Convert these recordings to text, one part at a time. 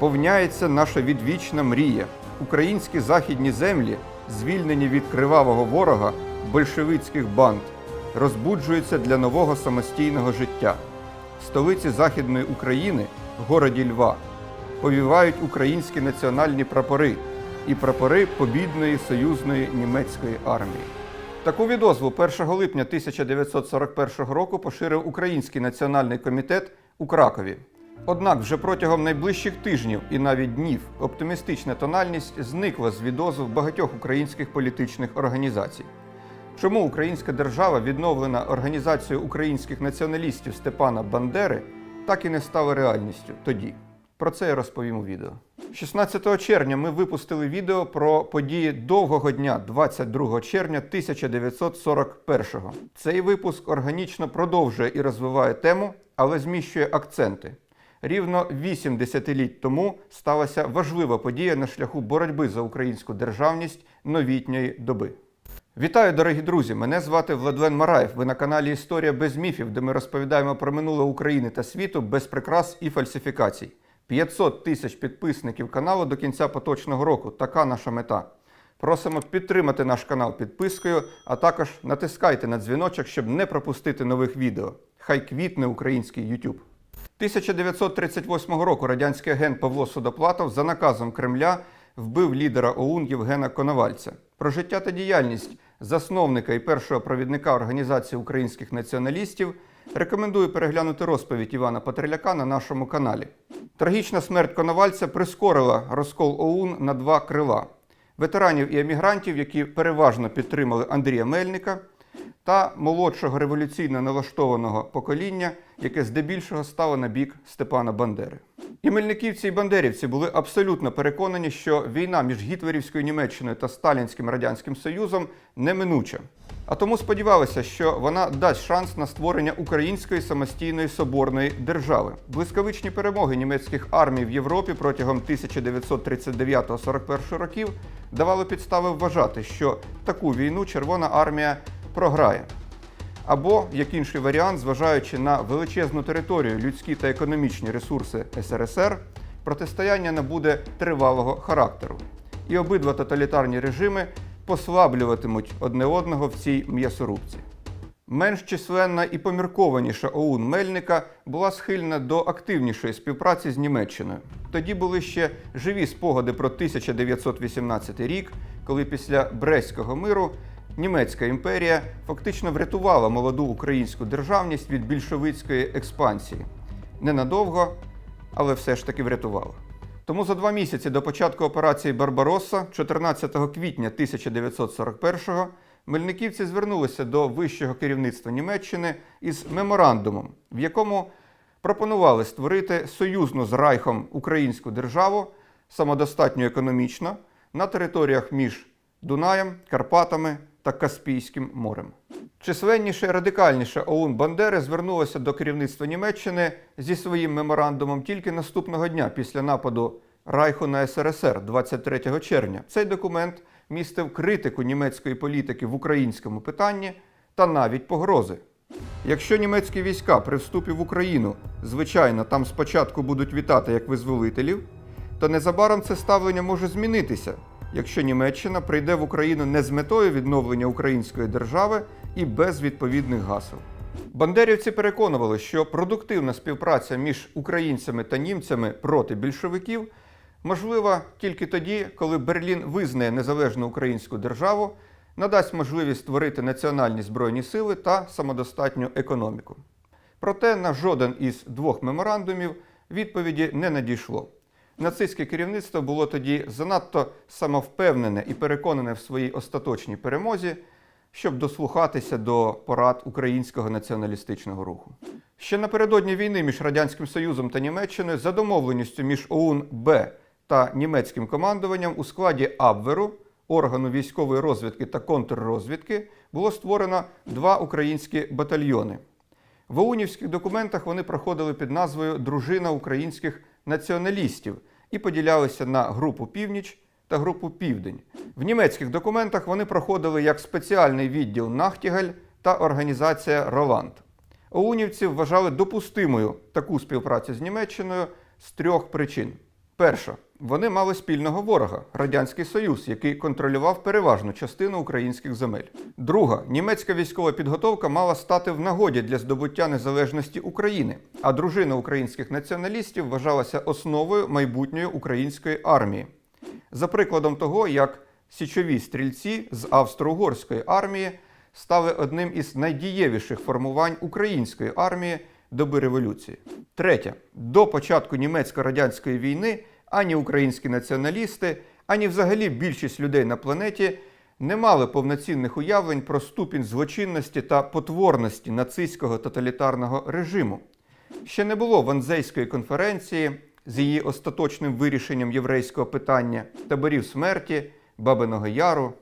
Повняється наша відвічна мрія. Українські західні землі, звільнені від кривавого ворога, большевицьких банд, розбуджуються для нового самостійного життя. В столиці Західної України, городі Льва, повівають українські національні прапори і прапори побідної союзної німецької армії. Таку відозву 1 липня 1941 року поширив Український національний комітет у Кракові. Однак вже протягом найближчих тижнів і навіть днів оптимістична тональність зникла з відозв багатьох українських політичних організацій. Чому українська держава, відновлена організацією українських націоналістів Степана Бандери, так і не стала реальністю тоді? Про це я розповім у відео. 16 червня ми випустили відео про події довгого дня 22 червня 1941-го. Цей випуск органічно продовжує і розвиває тему, але зміщує акценти. Рівно 8 десятиліть тому сталася важлива подія на шляху боротьби за українську державність новітньої доби. Вітаю, дорогі друзі! Мене звати Владлен Мараєв. Ви на каналі Історія без міфів, де ми розповідаємо про минуле України та світу без прикрас і фальсифікацій. 500 тисяч підписників каналу до кінця поточного року. Така наша мета. Просимо підтримати наш канал підпискою, а також натискайте на дзвіночок, щоб не пропустити нових відео. Хай квітне український YouTube. 1938 року радянський агент Павло Судоплатов за наказом Кремля вбив лідера ОУН Євгена Коновальця. Про життя та діяльність засновника і першого провідника Організації українських націоналістів рекомендую переглянути розповідь Івана Патриляка на нашому каналі. Трагічна смерть Коновальця прискорила розкол ОУН на два крила: ветеранів і емігрантів, які переважно підтримали Андрія Мельника, та молодшого революційно налаштованого покоління, яке здебільшого стало на бік Степана Бандери. І мельниківці і бандерівці були абсолютно переконані, що війна між гітлерівською Німеччиною та Сталінським Радянським Союзом неминуча. А тому сподівалися, що вона дасть шанс на створення української самостійної соборної держави. Блискавичні перемоги німецьких армій в Європі протягом 1939-41 років давали підстави вважати, що таку війну Червона армія програє. Або, як інший варіант, зважаючи на величезну територію, людські та економічні ресурси СРСР, протистояння набуде тривалого характеру. І обидва тоталітарні режими послаблюватимуть одне одного в цій м'ясорубці. Менш численна і поміркованіша ОУН Мельника була схильна до активнішої співпраці з Німеччиною. Тоді були ще живі спогади про 1918 рік, коли після Брестського миру Німецька імперія фактично врятувала молоду українську державність від більшовицької експансії. Ненадовго, але все ж таки врятувала. Тому за два місяці до початку операції Барбаросса, 14 квітня 1941-го, мельниківці звернулися до вищого керівництва Німеччини із меморандумом, в якому пропонували створити союзну з Райхом українську державу самодостатньо економічно на територіях між Дунаєм, Карпатами та Каспійським морем. Численніше і радикальніше ОУН Бандери звернулося до керівництва Німеччини зі своїм меморандумом тільки наступного дня після нападу Райху на СРСР 23 червня. Цей документ містив критику німецької політики в українському питанні та навіть погрози. Якщо німецькі війська при вступі в Україну, звичайно, там спочатку будуть вітати як визволителів, то незабаром це ставлення може змінитися, якщо Німеччина прийде в Україну не з метою відновлення української держави і без відповідних гасел. Бандерівці переконували, що продуктивна співпраця між українцями та німцями проти більшовиків можлива тільки тоді, коли Берлін визнає незалежну українську державу, надасть можливість створити національні збройні сили та самодостатню економіку. Проте на жоден із двох меморандумів відповіді не надійшло. Нацистське керівництво було тоді занадто самовпевнене і переконане в своїй остаточній перемозі, щоб дослухатися до порад українського націоналістичного руху. Ще напередодні війни між Радянським Союзом та Німеччиною за домовленістю між ОУН Б та німецьким командуванням у складі Абверу, органу військової розвідки та контррозвідки, було створено два українські батальйони. В ОУНівських документах вони проходили під назвою Дружина українських націоналістів і поділялися на групу Північ та групу Південь. В німецьких документах вони проходили як спеціальний відділ Нахтігаль та організація Роланд. ОУНівці вважали допустимою таку співпрацю з Німеччиною з трьох причин. Перша. Вони мали спільного ворога Радянський Союз, який контролював переважну частину українських земель. Друга німецька військова підготовка мала стати в нагоді для здобуття незалежності України, а дружина українських націоналістів вважалася основою майбутньої української армії. За прикладом того, як січові стрільці з австро-угорської армії стали одним із найдієвіших формувань української армії доби революції. Третє. До початку німецько-радянської війни ані українські націоналісти, ані взагалі більшість людей на планеті не мали повноцінних уявлень про ступінь злочинності та потворності нацистського тоталітарного режиму. Ще не було Ванзейської конференції з її остаточним вирішенням єврейського питання, таборів смерті, Бабиного Яру.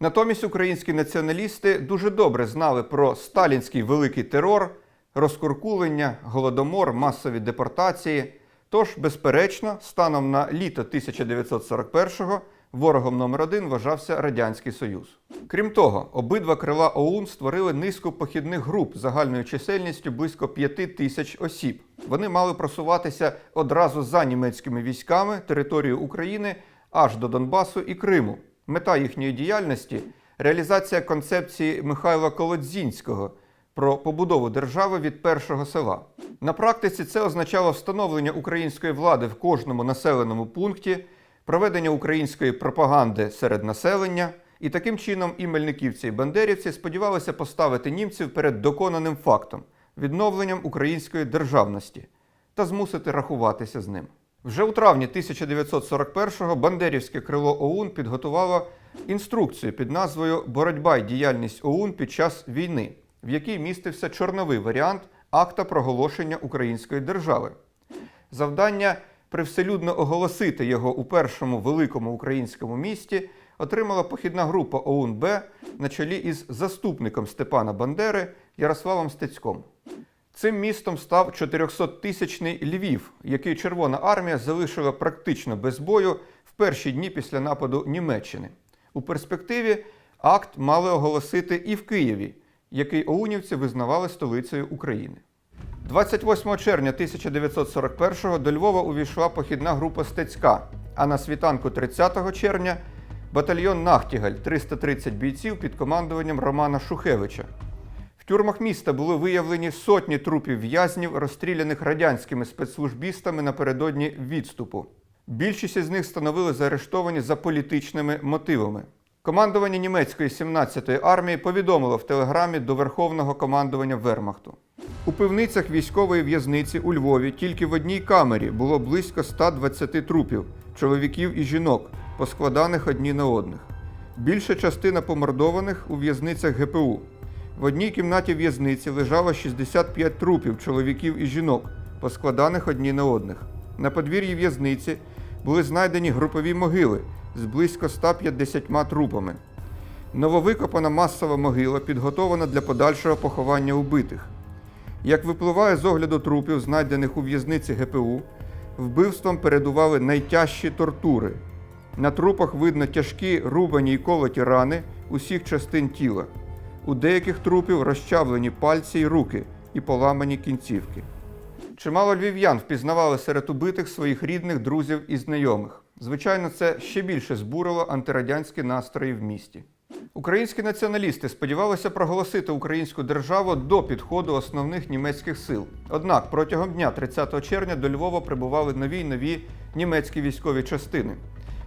Натомість українські націоналісти дуже добре знали про сталінський великий терор, розкуркулення, голодомор, масові депортації. Тож, безперечно, станом на літо 1941-го ворогом номер один вважався Радянський Союз. Крім того, обидва крила ОУН створили низку похідних груп загальною чисельністю близько 5 тисяч осіб. Вони мали просуватися одразу за німецькими військами територію України аж до Донбасу і Криму. Мета їхньої діяльності реалізація концепції Михайла Колодзінського про побудову держави від першого села. На практиці це означало встановлення української влади в кожному населеному пункті, проведення української пропаганди серед населення, і таким чином і мельниківці і бандерівці сподівалися поставити німців перед доконаним фактом відновленням української державності та змусити рахуватися з ним. Вже у травні 1941-го Бандерівське крило ОУН підготувало інструкцію під назвою Боротьба й діяльність ОУН під час війни, в якій містився чорновий варіант акта проголошення української держави. Завдання привселюдно оголосити його у першому великому українському місті отримала похідна група ОУН-Б на чолі із заступником Степана Бандери Ярославом Стецьком. Цим містом став 400-тисячний Львів, який Червона армія залишила практично без бою в перші дні після нападу Німеччини. У перспективі акт мали оголосити і в Києві, який оунівці визнавали столицею України. 28 червня 1941-го до Львова увійшла похідна група Стецька, а на світанку 30 червня батальйон Нахтігаль 330 бійців під командуванням Романа Шухевича. В тюрмах міста були виявлені сотні трупів в'язнів, розстріляних радянськими спецслужбістами напередодні відступу. Більшість із них становили заарештовані за політичними мотивами. Командування німецької 17-ї армії повідомило в телеграмі до Верховного командування Вермахту. У пивницях військової в'язниці у Львові тільки в одній камері було близько 120 трупів чоловіків і жінок, поскладаних одні на одних. Більша частина помордованих у в'язницях ГПУ. В одній кімнаті в'язниці лежало 65 трупів чоловіків і жінок, поскладаних одні на одних. На подвір'ї в'язниці були знайдені групові могили з близько 150 трупами. Нововикопана масова могила підготована для подальшого поховання убитих. Як випливає з огляду трупів, знайдених у в'язниці ГПУ, вбивством передували найтяжчі тортури. На трупах видно тяжкі рубані й колоті рани усіх частин тіла. У деяких трупів розчавлені пальці й руки і поламані кінцівки. Чимало львів'ян впізнавали серед убитих своїх рідних, друзів і знайомих. Звичайно, це ще більше збурило антирадянські настрої в місті. Українські націоналісти сподівалися проголосити українську державу до підходу основних німецьких сил. Однак протягом дня 30 червня до Львова прибували нові й нові німецькі військові частини.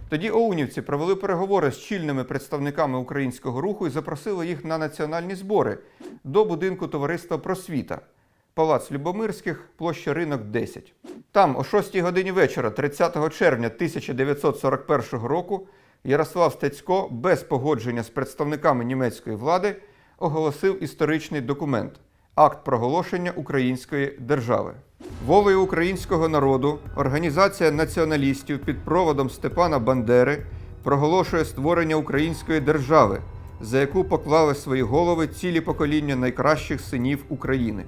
Тоді оунівці провели переговори з чільними представниками українського руху і запросили їх на національні збори до будинку товариства Просвіта, Палац Любомирських, площа Ринок 10. Там, о 6 годині вечора, 30 червня 1941 року, Ярослав Стецько без погодження з представниками німецької влади оголосив історичний документ акт проголошення української держави. Волею українського народу Організація націоналістів під проводом Степана Бандери проголошує створення української держави, за яку поклали свої голови цілі покоління найкращих синів України.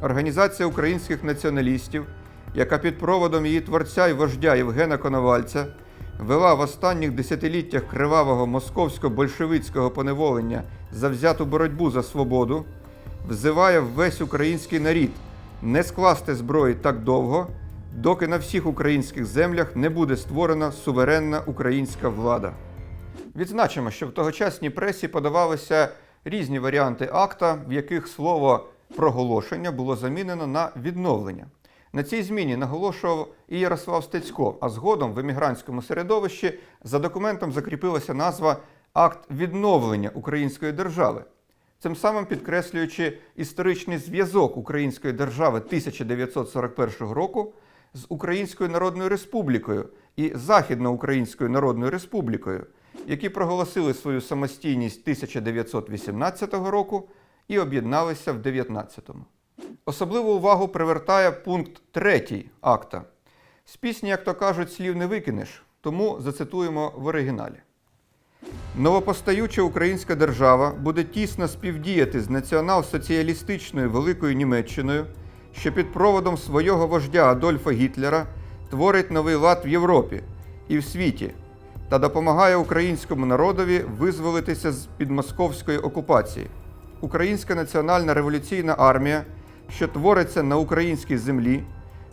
Організація українських націоналістів, яка під проводом її творця і вождя Євгена Коновальця вела в останніх десятиліттях кривавого московсько-большевицького поневолення за взяту боротьбу за свободу, взиває весь український нарід не скласти зброї так довго, доки на всіх українських землях не буде створена суверенна українська влада. Відзначимо, що в тогочасній пресі подавалися різні варіанти акта, в яких слово проголошення було замінено на відновлення. На цій зміні наголошував і Ярослав Стецько, а згодом в емігрантському середовищі за документом закріпилася назва Акт відновлення української держави, цим самим підкреслюючи історичний зв'язок Української держави 1941 року з Українською Народною Республікою і Західноукраїнською Народною Республікою, які проголосили свою самостійність 1918 року і об'єдналися в 19-му. Особливу увагу привертає пункт 3 акта. З пісні, як то кажуть, слів не викинеш, тому зацитуємо в оригіналі. Новопостаюча українська держава буде тісно співдіяти з націонал-соціалістичною Великою Німеччиною, що під проводом свого вождя Адольфа Гітлера творить новий лад в Європі і в світі та допомагає українському народові визволитися з під московської окупації. Українська національна революційна армія, що твориться на українській землі,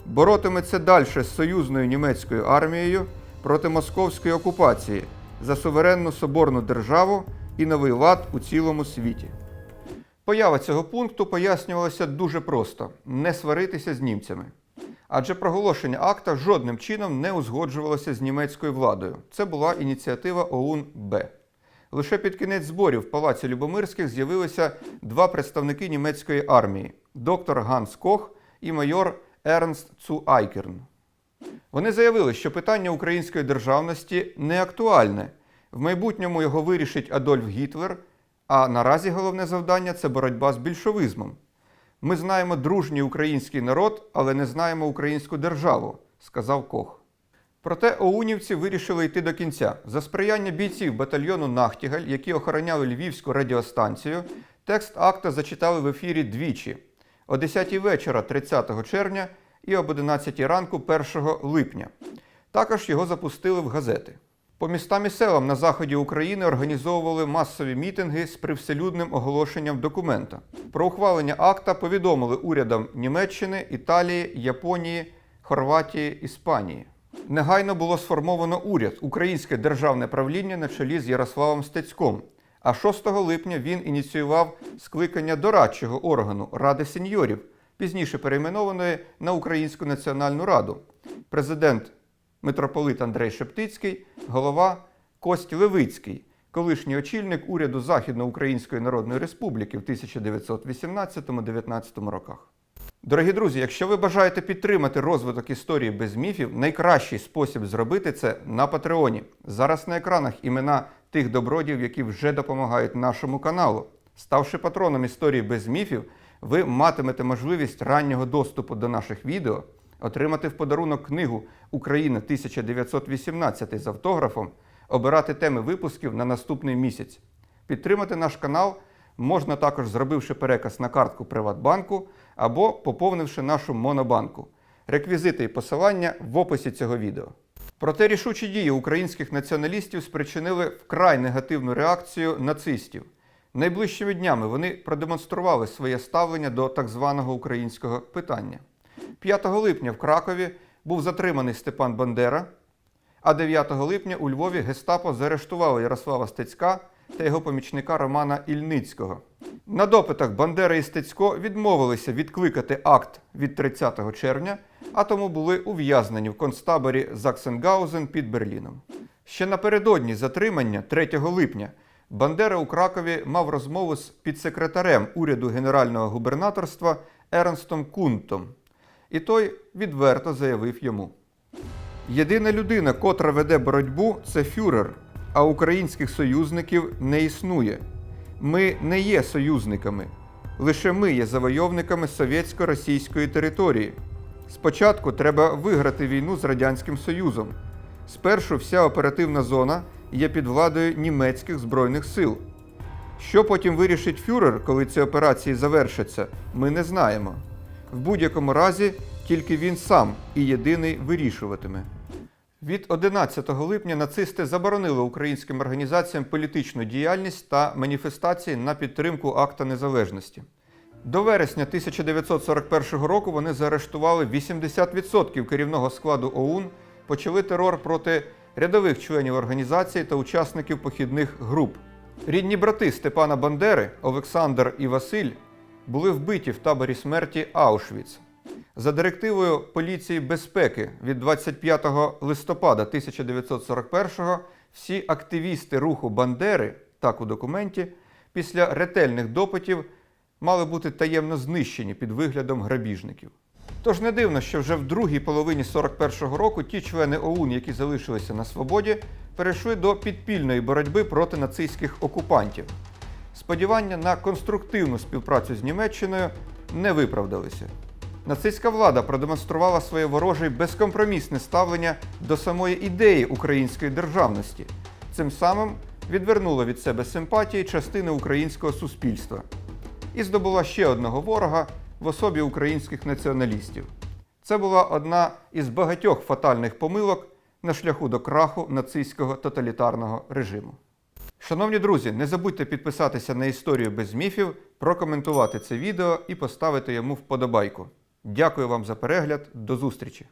боротиметься далі з союзною німецькою армією проти московської окупації за суверенну соборну державу і новий лад у цілому світі. Поява цього пункту пояснювалася дуже просто: не сваритися з німцями. Адже проголошення акта жодним чином не узгоджувалося з німецькою владою. Це була ініціатива ОУН Б. Лише під кінець зборів в Палаці Любомирських з'явилися два представники німецької армії доктор Ганс Кох і майор Ернст Цу Айкерн. Вони заявили, що питання української державності не актуальне. В майбутньому його вирішить Адольф Гітлер, а наразі головне завдання це боротьба з більшовизмом. Ми знаємо дружній український народ, але не знаємо українську державу, сказав Кох. Проте оунівці вирішили йти до кінця. За сприяння бійців батальйону Нахтігаль, які охороняли Львівську радіостанцію, текст акта зачитали в ефірі двічі о 10 вечора 30 червня і об 11 ранку 1 липня. Також його запустили в газети. По містам і селам на заході України організовували масові мітинги з привселюдним оголошенням документа. Про ухвалення акта повідомили урядам Німеччини, Італії, Японії, Хорватії, Іспанії. Негайно було сформовано уряд Українське державне правління на чолі з Ярославом Стецьком. А 6 липня він ініціював скликання дорадчого органу Ради сеньорів, пізніше перейменованої на Українську національну раду. Президент митрополит Андрей Шептицький, голова Кость Левицький, колишній очільник уряду Західноукраїнської Народної Республіки в 1918-19 роках. Дорогі друзі, якщо ви бажаєте підтримати розвиток історії без міфів, найкращий спосіб зробити це на Патреоні. Зараз на екранах імена тих добродів, які вже допомагають нашому каналу. Ставши патроном історії без міфів, ви матимете можливість раннього доступу до наших відео, отримати в подарунок книгу Україна 1918 з автографом, обирати теми випусків на наступний місяць. Підтримати наш канал можна також зробивши переказ на картку Приватбанку або поповнивши нашу монобанку. Реквізити і посилання в описі цього відео. Проте рішучі дії українських націоналістів спричинили вкрай негативну реакцію нацистів. Найближчими днями вони продемонстрували своє ставлення до так званого українського питання. 5 липня в Кракові був затриманий Степан Бандера, а 9 липня у Львові гестапо заарештувало Ярослава Стецька та його помічника Романа Ільницького. На допитах Бандера і Стецько відмовилися відкликати акт від 30 червня, а тому були ув'язнені в концтаборі Заксенгаузен під Берліном. Ще напередодні затримання 3 липня Бандера у Кракові мав розмову з підсекретарем уряду генерального губернаторства Ернстом Кунтом. І той відверто заявив йому: Єдина людина, котра веде боротьбу, це фюрер, а українських союзників не існує. Ми не є союзниками. Лише ми є завойовниками совєтсько-російської території. Спочатку треба виграти війну з Радянським Союзом. Спершу вся оперативна зона є під владою німецьких збройних сил. Що потім вирішить фюрер, коли ці операції завершаться, ми не знаємо. В будь-якому разі тільки він сам і єдиний вирішуватиме. Від 11 липня нацисти заборонили українським організаціям політичну діяльність та маніфестації на підтримку акта незалежності. До вересня 1941 року вони заарештували 80% керівного складу ОУН, почали терор проти рядових членів організації та учасників похідних груп. Рідні брати Степана Бандери, Олександр і Василь, були вбиті в таборі смерті Аушвіц. За директивою поліції безпеки від 25 листопада 1941-го всі активісти руху Бандери, так у документі, після ретельних допитів мали бути таємно знищені під виглядом грабіжників. Тож не дивно, що вже в другій половині 41-го року ті члени ОУН, які залишилися на свободі, перейшли до підпільної боротьби проти нацистських окупантів. Сподівання на конструктивну співпрацю з Німеччиною не виправдалися. Нацистська влада продемонструвала своє вороже й безкомпромісне ставлення до самої ідеї української державності. Цим самим відвернула від себе симпатії частини українського суспільства і здобула ще одного ворога в особі українських націоналістів. Це була одна із багатьох фатальних помилок на шляху до краху нацистського тоталітарного режиму. Шановні друзі, не забудьте підписатися на історію без міфів, прокоментувати це відео і поставити йому вподобайку. Дякую вам за перегляд. До зустрічі!